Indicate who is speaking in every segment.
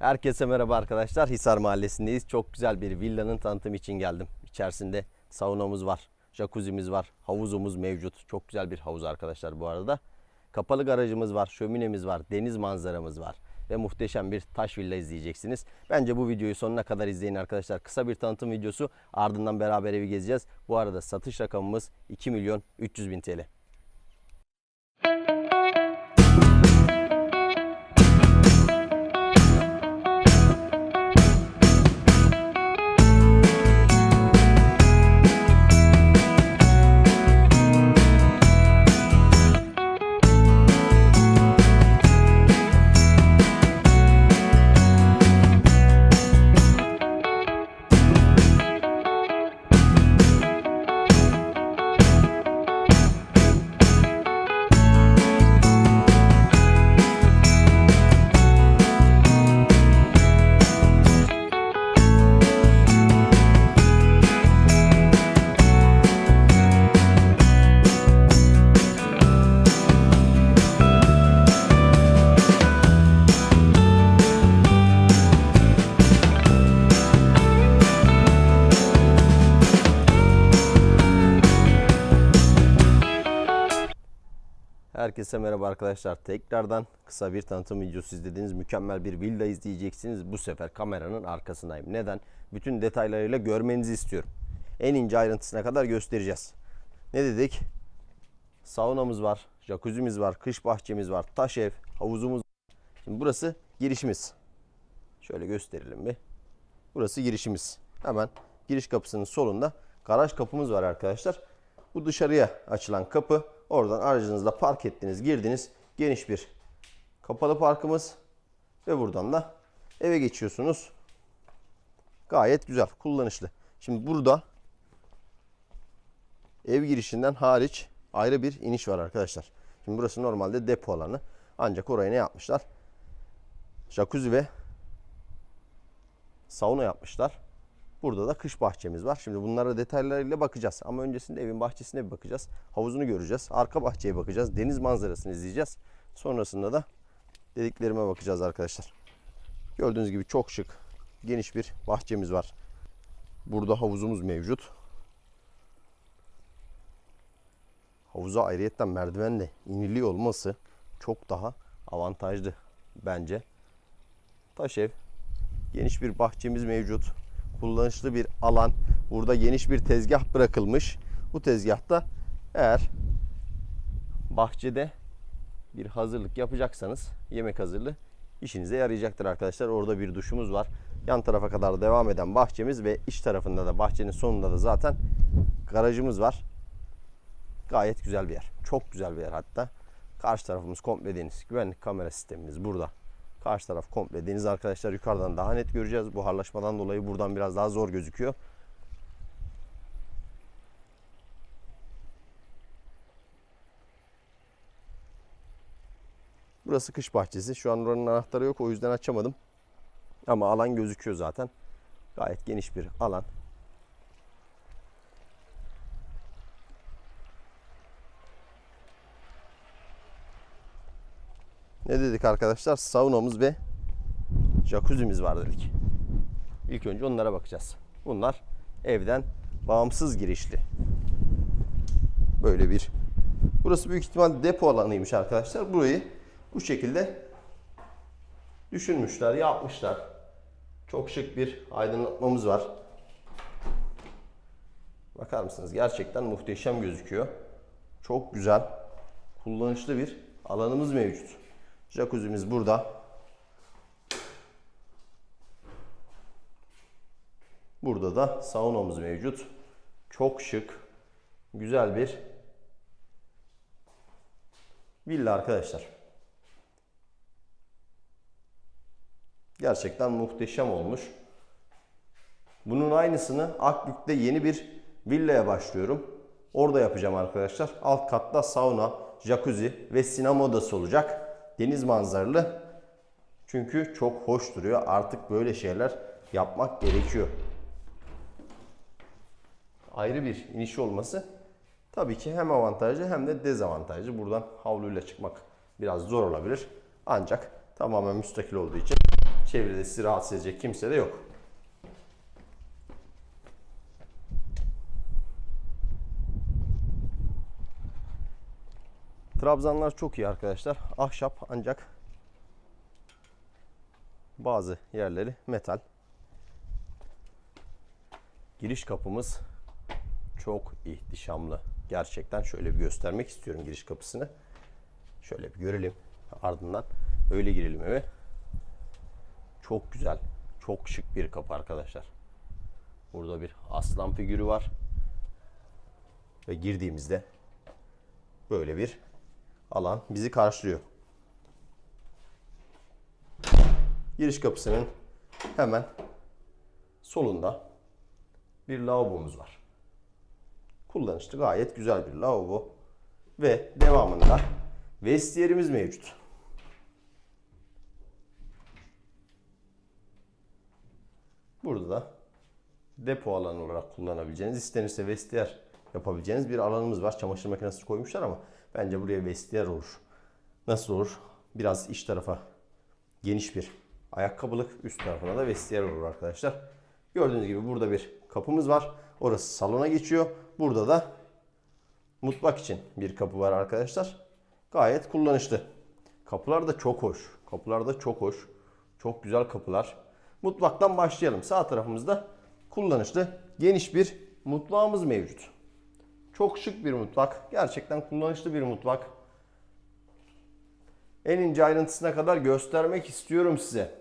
Speaker 1: Herkese merhaba arkadaşlar. Hisar Mahallesi'ndeyiz. Çok güzel bir villanın tanıtımı için geldim. İçerisinde saunamız var, jacuzzi'miz var, havuzumuz mevcut. Çok güzel bir havuz arkadaşlar bu arada. Kapalı garajımız var, şöminemiz var, deniz manzaramız var ve muhteşem bir taş villa izleyeceksiniz. Bence bu videoyu sonuna kadar izleyin arkadaşlar. Kısa bir tanıtım videosu ardından beraber evi gezeceğiz. Bu arada satış rakamımız 2 milyon 300 bin TL. Herkese merhaba arkadaşlar. Tekrardan kısa bir tanıtım videosu izlediğiniz mükemmel bir villa izleyeceksiniz. Bu sefer kameranın arkasındayım. Neden? Bütün detaylarıyla görmenizi istiyorum. En ince ayrıntısına kadar göstereceğiz. Ne dedik? Saunamız var, jacuzzi'miz var, kış bahçemiz var, taş ev, havuzumuz var. Şimdi burası girişimiz. Şöyle gösterelim bir. Burası girişimiz. Hemen giriş kapısının solunda garaj kapımız var arkadaşlar. Bu dışarıya açılan kapı. Oradan aracınızla park ettiniz, girdiniz. Geniş bir kapalı parkımız. Ve buradan da eve geçiyorsunuz. Gayet güzel, kullanışlı. Şimdi burada ev girişinden hariç ayrı bir iniş var arkadaşlar. Şimdi burası normalde depo alanı. Ancak oraya ne yapmışlar? Jacuzzi ve sauna yapmışlar. Burada da kış bahçemiz var. Şimdi bunlara detaylarıyla bakacağız. Ama öncesinde evin bahçesine bir bakacağız. Havuzunu göreceğiz. Arka bahçeye bakacağız. Deniz manzarasını izleyeceğiz. Sonrasında da dediklerime bakacağız arkadaşlar. Gördüğünüz gibi çok şık, geniş bir bahçemiz var. Burada havuzumuz mevcut. Havuza ayrıyetten merdivenle iniliyor olması çok daha avantajlı bence. Taş ev, geniş bir bahçemiz mevcut kullanışlı bir alan. Burada geniş bir tezgah bırakılmış. Bu tezgahta eğer bahçede bir hazırlık yapacaksanız yemek hazırlığı işinize yarayacaktır arkadaşlar. Orada bir duşumuz var. Yan tarafa kadar devam eden bahçemiz ve iç tarafında da bahçenin sonunda da zaten garajımız var. Gayet güzel bir yer. Çok güzel bir yer hatta. Karşı tarafımız komple deniz. Güvenlik kamera sistemimiz burada. Karşı taraf komple deniz arkadaşlar. Yukarıdan daha net göreceğiz. Buharlaşmadan dolayı buradan biraz daha zor gözüküyor. Burası kış bahçesi. Şu an oranın anahtarı yok. O yüzden açamadım. Ama alan gözüküyor zaten. Gayet geniş bir alan. Ne dedik arkadaşlar? Saunamız ve jacuzzi'miz var dedik. İlk önce onlara bakacağız. Bunlar evden bağımsız girişli. Böyle bir. Burası büyük ihtimal depo alanıymış arkadaşlar. Burayı bu şekilde düşünmüşler, yapmışlar. Çok şık bir aydınlatmamız var. Bakar mısınız? Gerçekten muhteşem gözüküyor. Çok güzel, kullanışlı bir alanımız mevcut. Jacuzzi'miz burada. Burada da saunamız mevcut. Çok şık, güzel bir villa arkadaşlar. Gerçekten muhteşem olmuş. Bunun aynısını Akbük'te yeni bir villaya başlıyorum. Orada yapacağım arkadaşlar. Alt katta sauna, jacuzzi ve sinema odası olacak. Deniz manzaralı. Çünkü çok hoş duruyor. Artık böyle şeyler yapmak gerekiyor. Ayrı bir iniş olması tabii ki hem avantajlı hem de dezavantajlı. Buradan havluyla çıkmak biraz zor olabilir. Ancak tamamen müstakil olduğu için Çevrede sizi rahatsız edecek kimse de yok. Trabzanlar çok iyi arkadaşlar. Ahşap ancak bazı yerleri metal. Giriş kapımız çok ihtişamlı. Gerçekten şöyle bir göstermek istiyorum giriş kapısını. Şöyle bir görelim. Ardından öyle girelim eve. Çok güzel. Çok şık bir kapı arkadaşlar. Burada bir aslan figürü var. Ve girdiğimizde böyle bir alan bizi karşılıyor. Giriş kapısının hemen solunda bir lavabomuz var. Kullanışlı gayet güzel bir lavabo ve devamında vestiyerimiz mevcut. Burada da depo alanı olarak kullanabileceğiniz, istenirse vestiyer yapabileceğiniz bir alanımız var. Çamaşır makinesi koymuşlar ama bence buraya vestiyer olur. Nasıl olur? Biraz iç tarafa geniş bir ayakkabılık, üst tarafına da vestiyer olur arkadaşlar. Gördüğünüz gibi burada bir kapımız var. Orası salona geçiyor. Burada da mutfak için bir kapı var arkadaşlar. Gayet kullanışlı. Kapılar da çok hoş. Kapılar da çok hoş. Çok güzel kapılar. Mutfaktan başlayalım. Sağ tarafımızda kullanışlı geniş bir mutfağımız mevcut. Çok şık bir mutfak. Gerçekten kullanışlı bir mutfak. En ince ayrıntısına kadar göstermek istiyorum size.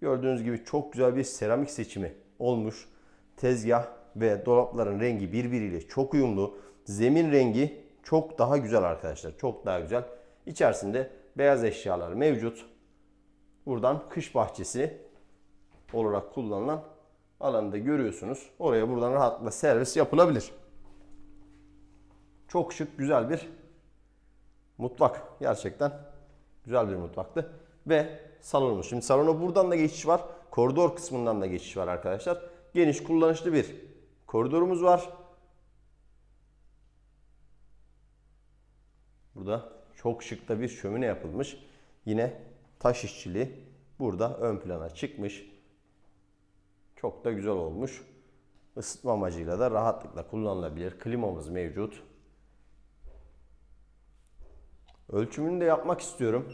Speaker 1: Gördüğünüz gibi çok güzel bir seramik seçimi olmuş. Tezgah ve dolapların rengi birbiriyle çok uyumlu. Zemin rengi çok daha güzel arkadaşlar. Çok daha güzel. İçerisinde beyaz eşyalar mevcut. Buradan kış bahçesi olarak kullanılan alanı da görüyorsunuz. Oraya buradan rahatlıkla servis yapılabilir. Çok şık, güzel bir mutfak. Gerçekten güzel bir mutfaktı. Ve salonumuz. Şimdi salona buradan da geçiş var. Koridor kısmından da geçiş var arkadaşlar. Geniş, kullanışlı bir koridorumuz var. Burada çok şık da bir şömine yapılmış. Yine taş işçiliği burada ön plana çıkmış. Çok da güzel olmuş. Isıtma amacıyla da rahatlıkla kullanılabilir. Klimamız mevcut. Ölçümünü de yapmak istiyorum.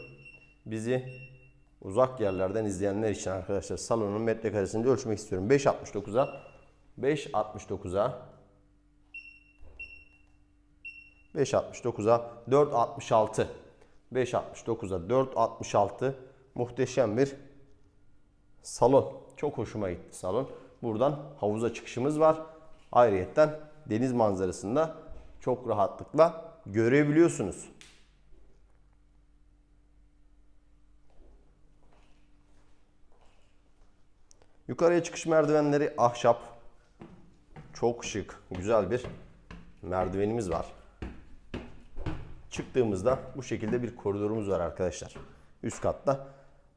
Speaker 1: Bizi uzak yerlerden izleyenler için arkadaşlar salonun metrekaresini ölçmek istiyorum. 5.69'a 5.69'a 5.69'a 4.66 5.69'a 4.66 muhteşem bir salon. Çok hoşuma gitti salon. Buradan havuza çıkışımız var. Ayrıyetten deniz manzarasını da çok rahatlıkla görebiliyorsunuz. Yukarıya çıkış merdivenleri ahşap. Çok şık, güzel bir merdivenimiz var. Çıktığımızda bu şekilde bir koridorumuz var arkadaşlar. Üst katta.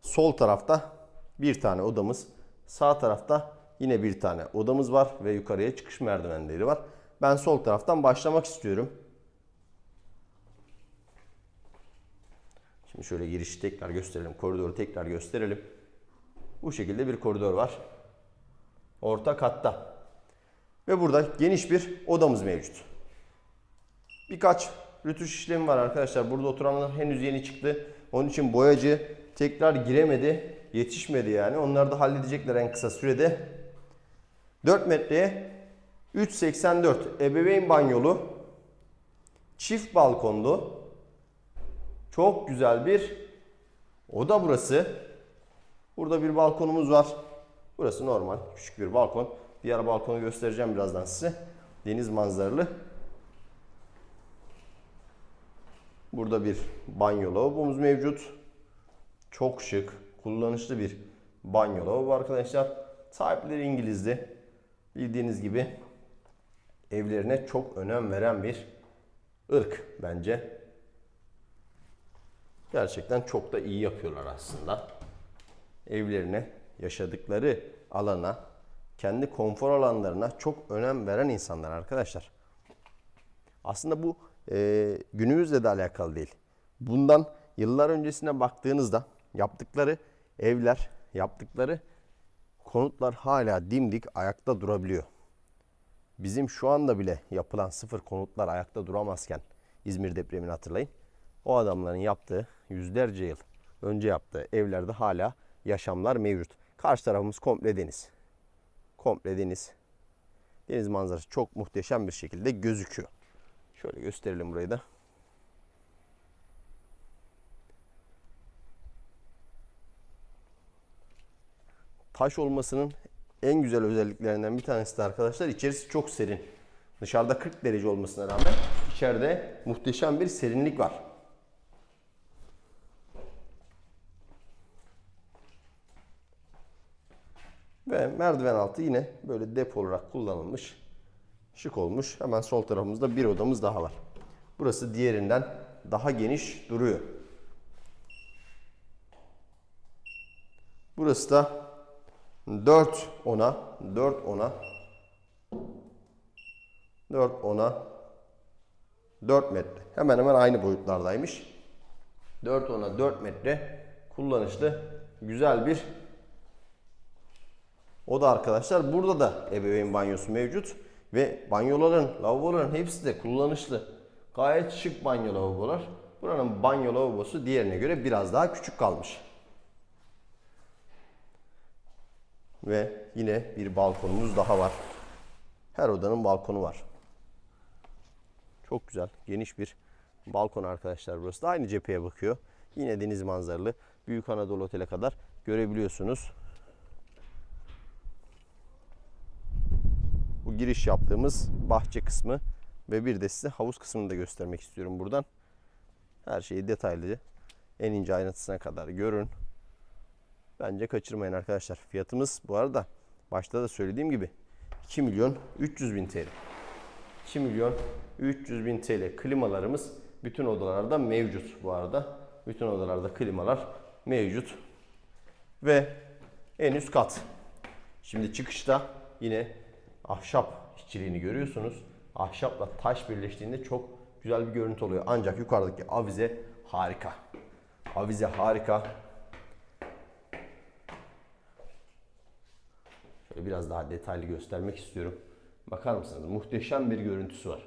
Speaker 1: Sol tarafta bir tane odamız. Sağ tarafta yine bir tane odamız var ve yukarıya çıkış merdivenleri var. Ben sol taraftan başlamak istiyorum. Şimdi şöyle girişi tekrar gösterelim. Koridoru tekrar gösterelim. Bu şekilde bir koridor var. Orta katta. Ve burada geniş bir odamız mevcut. Birkaç rütuş işlemi var arkadaşlar. Burada oturanlar henüz yeni çıktı. Onun için boyacı tekrar giremedi. Yetişmedi yani. Onlar da halledecekler en kısa sürede. 4 metreye 3.84 ebeveyn banyolu. Çift balkonlu. Çok güzel bir oda burası. Burada bir balkonumuz var. Burası normal. Küçük bir balkon. Diğer balkonu göstereceğim birazdan size. Deniz manzaralı. Burada bir banyo lavabomuz mevcut. Çok şık, kullanışlı bir banyo lavabo arkadaşlar. Sahipleri İngilizdi. Bildiğiniz gibi evlerine çok önem veren bir ırk bence. Gerçekten çok da iyi yapıyorlar aslında. Evlerine, yaşadıkları alana, kendi konfor alanlarına çok önem veren insanlar arkadaşlar. Aslında bu e, günümüzle de alakalı değil. Bundan yıllar öncesine baktığınızda yaptıkları evler yaptıkları konutlar hala dimdik ayakta durabiliyor. Bizim şu anda bile yapılan sıfır konutlar ayakta duramazken İzmir depremini hatırlayın. O adamların yaptığı yüzlerce yıl önce yaptığı evlerde hala yaşamlar mevcut. Karşı tarafımız komple deniz. Komple deniz. Deniz manzarası çok muhteşem bir şekilde gözüküyor. Şöyle gösterelim burayı da. Taş olmasının en güzel özelliklerinden bir tanesi de arkadaşlar içerisi çok serin. Dışarıda 40 derece olmasına rağmen içeride muhteşem bir serinlik var. Ve merdiven altı yine böyle depo olarak kullanılmış. Şık olmuş. Hemen sol tarafımızda bir odamız daha var. Burası diğerinden daha geniş duruyor. Burası da 4 ona 4 ona 4 ona 4 metre. Hemen hemen aynı boyutlardaymış. 4 ona 4 metre kullanışlı güzel bir o da arkadaşlar burada da ebeveyn banyosu mevcut ve banyoların, lavaboların hepsi de kullanışlı. Gayet şık banyo lavabolar. Buranın banyo lavabosu diğerine göre biraz daha küçük kalmış. Ve yine bir balkonumuz daha var. Her odanın balkonu var. Çok güzel, geniş bir balkon arkadaşlar burası da. Aynı cepheye bakıyor. Yine deniz manzaralı. Büyük Anadolu Otel'e kadar görebiliyorsunuz. Giriş yaptığımız bahçe kısmı ve bir de size havuz kısmını da göstermek istiyorum buradan. Her şeyi detaylı en ince ayrıntısına kadar görün. Bence kaçırmayın arkadaşlar. Fiyatımız bu arada başta da söylediğim gibi 2 milyon 300 bin TL. 2 milyon 300 bin TL klimalarımız bütün odalarda mevcut bu arada. Bütün odalarda klimalar mevcut. Ve en üst kat. Şimdi çıkışta yine ahşap işçiliğini görüyorsunuz. Ahşapla taş birleştiğinde çok güzel bir görüntü oluyor. Ancak yukarıdaki avize harika. Avize harika. Şöyle biraz daha detaylı göstermek istiyorum. Bakar mısınız? Muhteşem bir görüntüsü var.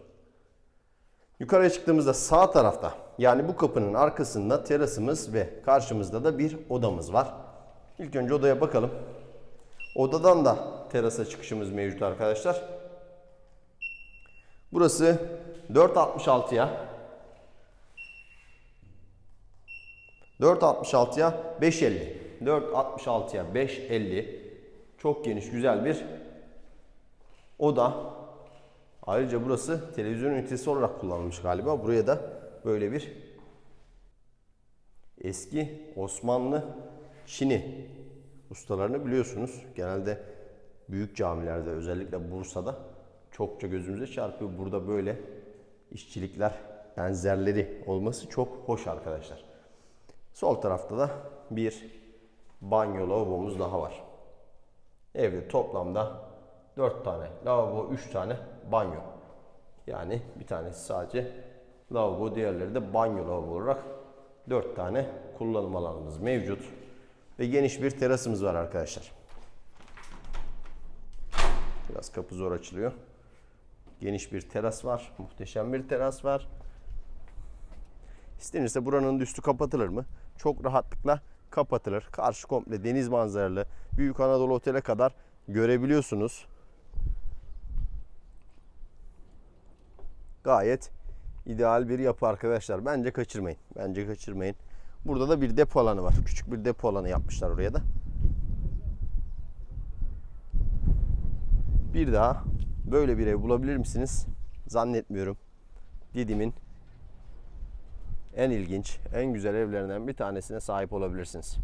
Speaker 1: Yukarıya çıktığımızda sağ tarafta yani bu kapının arkasında terasımız ve karşımızda da bir odamız var. İlk önce odaya bakalım. Odadan da terasa çıkışımız mevcut arkadaşlar. Burası 4.66'ya 4.66'ya 5.50 4.66'ya 5.50 Çok geniş güzel bir oda. Ayrıca burası televizyon ünitesi olarak kullanılmış galiba. Buraya da böyle bir eski Osmanlı Çini ustalarını biliyorsunuz. Genelde büyük camilerde özellikle Bursa'da çokça gözümüze çarpıyor. Burada böyle işçilikler benzerleri olması çok hoş arkadaşlar. Sol tarafta da bir banyo lavabomuz daha var. Evde toplamda 4 tane lavabo, 3 tane banyo. Yani bir tanesi sadece lavabo, diğerleri de banyo lavabo olarak 4 tane kullanım alanımız mevcut. Ve geniş bir terasımız var arkadaşlar. Biraz kapı zor açılıyor. Geniş bir teras var. Muhteşem bir teras var. İstenirse buranın üstü kapatılır mı? Çok rahatlıkla kapatılır. Karşı komple deniz manzaralı. Büyük Anadolu Otel'e kadar görebiliyorsunuz. Gayet ideal bir yapı arkadaşlar. Bence kaçırmayın. Bence kaçırmayın. Burada da bir depo alanı var. Küçük bir depo alanı yapmışlar oraya da. Bir daha böyle bir ev bulabilir misiniz? Zannetmiyorum. Didim'in en ilginç, en güzel evlerinden bir tanesine sahip olabilirsiniz.